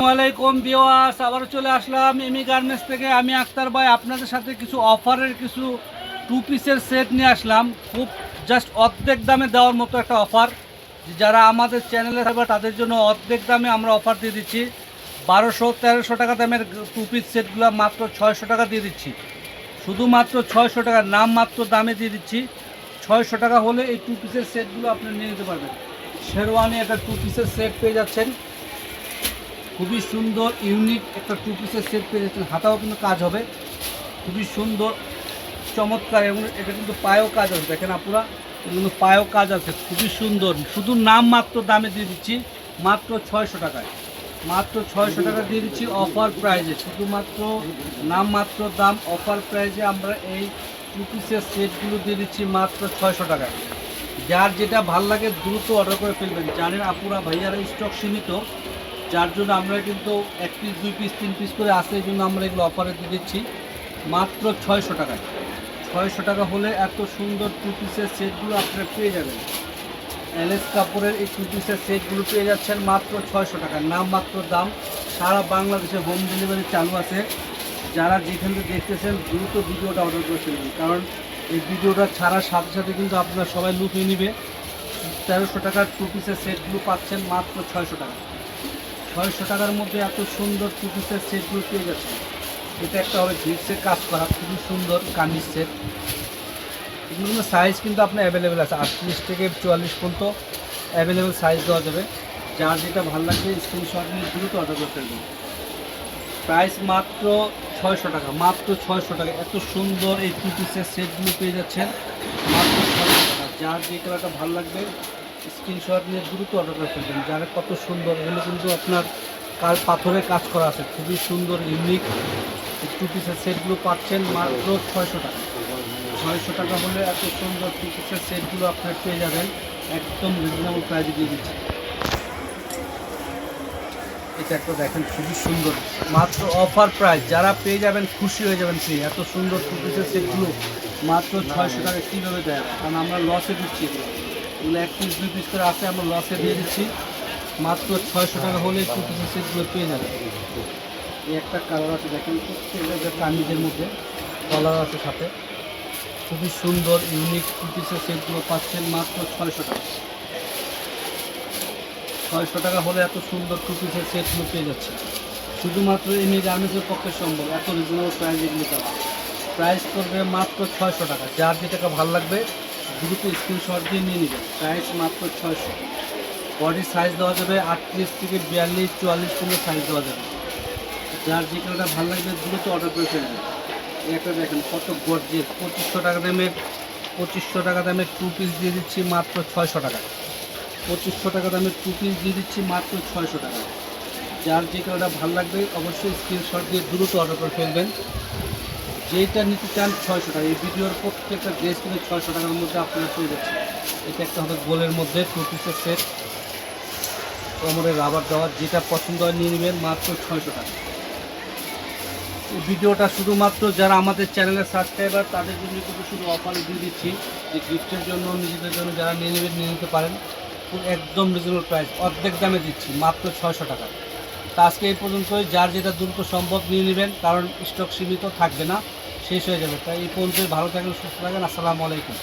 আলাইকুম বিওয়াস আবার চলে আসলাম এমি গার্মেন্টস থেকে। আমি আক্তার ভাই, আপনাদের সাথে কিছু অফারের কিছু টু পিসের সেট নিয়ে আসলাম। খুব জাস্ট অর্ধেক দামে দেওয়ার মতো একটা অফার। যারা আমাদের চ্যানেলে থাকবে, তাদের জন্য অর্ধেক দামে আমরা অফার দিয়ে দিচ্ছি। বারোশো, তেরোশো টাকা দামের টু পিস সেটগুলো মাত্র ছয়শো টাকা দিয়ে দিচ্ছি। শুধুমাত্র ছয়শো টাকা, নাম মাত্র দামে দিয়ে দিচ্ছি। ছয়শো টাকা হলে এই টু পিসের সেটগুলো আপনি নিয়ে নিতে পারবেন। শেরওয়ানি একটা টু পিসের সেট পেয়ে যাচ্ছেন। খুবই সুন্দর ইউনিক একটা টু পিসের সেট পেয়ে যাচ্ছেন। হাতাও কিন্তু কাজ হবে। খুবই সুন্দর, চমৎকার এবং এটা কিন্তু পায়েও কাজ আছে। দেখেন আপুরা কিন্তু পায়েও কাজ আছে। খুবই সুন্দর। শুধু নাম মাত্র দামে দিয়ে দিচ্ছি, মাত্র ছয়শো টাকায়। মাত্র ছয়শো টাকা দিয়ে দিচ্ছি অফার প্রাইজে শুধুমাত্র নাম মাত্র দাম অফার প্রাইজে আমরা এই টু পিসের সেটগুলো দিয়ে দিচ্ছি মাত্র ছয়শো টাকায়। যার যেটা ভালো লাগে দ্রুত অর্ডার করে ফেলবেন। জানেন আপুরা, ভাইয়ারা স্টক সীমিত। যার জন্য আমরা কিন্তু এক পিস দুই পিস তিন পিস করে আসে এই জন্য আমরা এগুলো অফারে দিয়ে দিচ্ছি। মাত্র ছয়শো টাকায়। ছয়শো টাকা হলে এত সুন্দর টু পিসের সেটগুলো আপনারা পেয়ে যাবেন। এলএস কাপড়ের এই টু পিসের সেটগুলো পেয়ে যাচ্ছেন মাত্র ছয়শো টাকা নাম মাত্র দাম, সারা বাংলাদেশে হোম ডেলিভারি চালু আছে। যারা যেখান থেকে দেখতেছেন, দ্রুত ভিডিওটা অর্ডার করে ফেলবেন কারণ এই ভিডিওটা ছাড়ার সাথে সাথে কিন্তু আপনারা সবাই লুকিয়ে নিবে। তেরোশো টাকার টু পিসের সেটগুলো পাচ্ছেন মাত্র ছয়শো টাকা ছয়শো টাকার মধ্যে এত সুন্দর টু পিসের সেটগুলো পেয়ে যাচ্ছে। এটা একটা হবে ভিক্সের কাজ করা খুবই সুন্দর কামিজ সেট এগুলো সাইজ কিন্তু আপনার অ্যাভেলেবেল আছে, আটত্রিশ থেকে চুয়াল্লিশ পর্যন্ত অ্যাভেলেবেল সাইজ দেওয়া যাবে। যার যেটা ভালো লাগবে স্ক্রিনশট নিয়ে দ্রুত অর্ডার করতে পারবেন প্রাইস মাত্র ছয়শো টাকা, মাত্র ছয়শো টাকা। এত সুন্দর এই টু পিসের সেটগুলো পেয়ে যাচ্ছেন, মাত্র ছয়শো টাকা। যার যে কালারটা ভালো লাগবে স্ক্রিনশট নিয়ে দ্রুত অর্ডার করে ফেলবেন যারা কত সুন্দর, এগুলো কিন্তু আপনার কার পাথরের কাজ করা আছে, খুবই সুন্দর ইউনিক টু পিসের সেটগুলো পাচ্ছেন মাত্র ছয়শো টাকা। ছয়শো টাকা হলে এত সুন্দর টু পিসের সেটগুলো আপনার পেয়ে যাবেন, একদম রিজনেবল প্রাইসে দিয়ে দিচ্ছি। এটা একটা দেখেন, খুবই সুন্দর। মাত্র অফার প্রাইস যারা পেয়ে যাবেন খুশি হয়ে যাবেন ফ্রি এত সুন্দর টু পিসের সেটগুলো মাত্র ছয়শো টাকা কীভাবে দেয়? কারণ আমরা লসে দিচ্ছি এগুলো এক পিস দুই পিস করে আসে আমরা লসে দিয়ে দিচ্ছি। মাত্র ছয়শো টাকা হলে টু পিসের সেটগুলো পেয়ে যাবেন এই একটা কালার আছে, দেখেন কামিজের মধ্যে কলার আছে সাথে। খুবই সুন্দর ইউনিক টু পিসের সেটগুলো পাচ্ছেন মাত্র ছয়শো টাকা। ছয়শো টাকা হলে এত সুন্দর টু পিসের সেটগুলো পেয়ে যাচ্ছে। শুধুমাত্র এমনি গার্মেন্টসের পক্ষে সম্ভব, এত রিজনেবল প্রাইস এগুলো প্রাইস করবে মাত্র ছয়শো টাকা, যার যে টাকা ভালো লাগবে দ্রুত স্ক্রিনশট দিয়ে নিয়ে নেবে প্রাইস মাত্র ছয়শো। বডির সাইজ দেওয়া যাবে আটত্রিশ থেকে বিয়াল্লিশ, চুয়াল্লিশ পর্যন্ত সাইজ দেওয়া যাবে। যার যে কালারটা ভালো লাগবে দ্রুত অর্ডার করে ফেলবে এই একটা দেখেন কত গর্জিয়াস পঁচিশশো টাকা দামের, পঁচিশশো টাকা দামের টু পিস দিয়ে দিচ্ছি মাত্র ছয়শো টাকা। পঁচিশশো টাকা দামের টু পিস দিয়ে দিচ্ছি মাত্র ছয়শো টাকা। যার যে কালারটা ভালো লাগবে অবশ্যই স্ক্রিনশট দিয়ে দ্রুত অর্ডার করে ফেলবেন। যেটা নিতে চান ছয়শো টাকা। এই ভিডিওর প্রত্যেকটা ড্রেস কিন্তু ছয়শো টাকার মধ্যে আপনারা পেয়ে যাচ্ছে এটা একটা হবে গোলের মধ্যে টু পিসের সেট কোমরে রাবার দেওয়ার যেটা পছন্দ হয় নিয়ে নেবেন, মাত্র ছয়শো টাকা। এই ভিডিওটা শুধুমাত্র যারা আমাদের চ্যানেলের সাবস্ক্রাইবার তাদের জন্য কিন্তু শুধু অফার দিয়ে দিচ্ছি যে গিফটের জন্য, নিজেদের জন্য যারা নিয়ে নেবেন, নিয়ে নিতে পারেন। একদম রিজনেবল প্রাইস অর্ধেক দামে দিচ্ছি, মাত্র ছয়শো টাকা। তা আজকে এই পর্যন্তই। যার যেটা দ্রুত সম্ভব নিয়ে নেবেন, কারণ স্টক সীমিত থাকবে না। শেষ হয়ে যাবে। তাই এই পর্যন্ত ভালো থাকবেন সুস্থ থাকেন আসসালামু আলাইকুম।